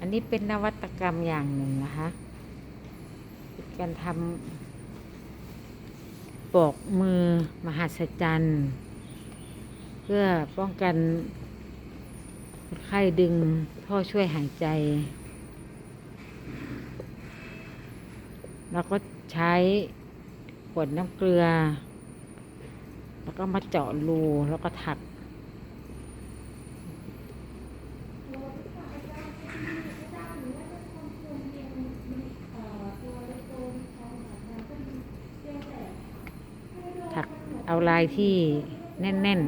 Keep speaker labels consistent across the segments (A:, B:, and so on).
A: อันนี้เป็นนวัตกรรมอย่างหนึ่งนะคะเป็นการทำปอกมือมหัศจรรย์เพื่อป้องกันคนไข้ดึงท่อช่วยหายใจ แล้วก็ใช้ขวดน้ำเกลือ แล้วก็มาเจาะรูแล้วก็ถัก เอาลายที่แน่น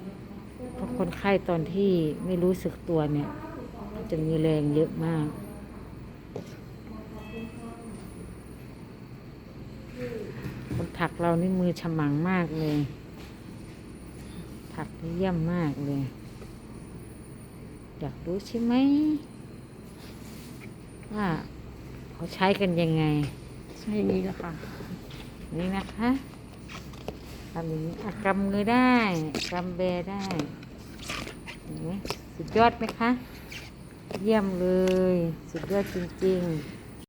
A: ๆเพราะคนไข้ตอนที่ไม่รู้สึกตัวเนี่ย จะมีแรงเยอะมากคนถักเรานี่มือฉมังมากเลย ถักนี่เยี่ยมมากเลย อยากรู้ใช่ไหมว่าเขาใช้กันยังไง
B: ใช่อย่างนี้แหละค่ะ
A: นี่นะคะ ทำอย่างนี้กำมือได้กำแบได้เห็นไหมสุดยอดไหมคะ เยี่ยมเลย สุดยอดจริง ๆ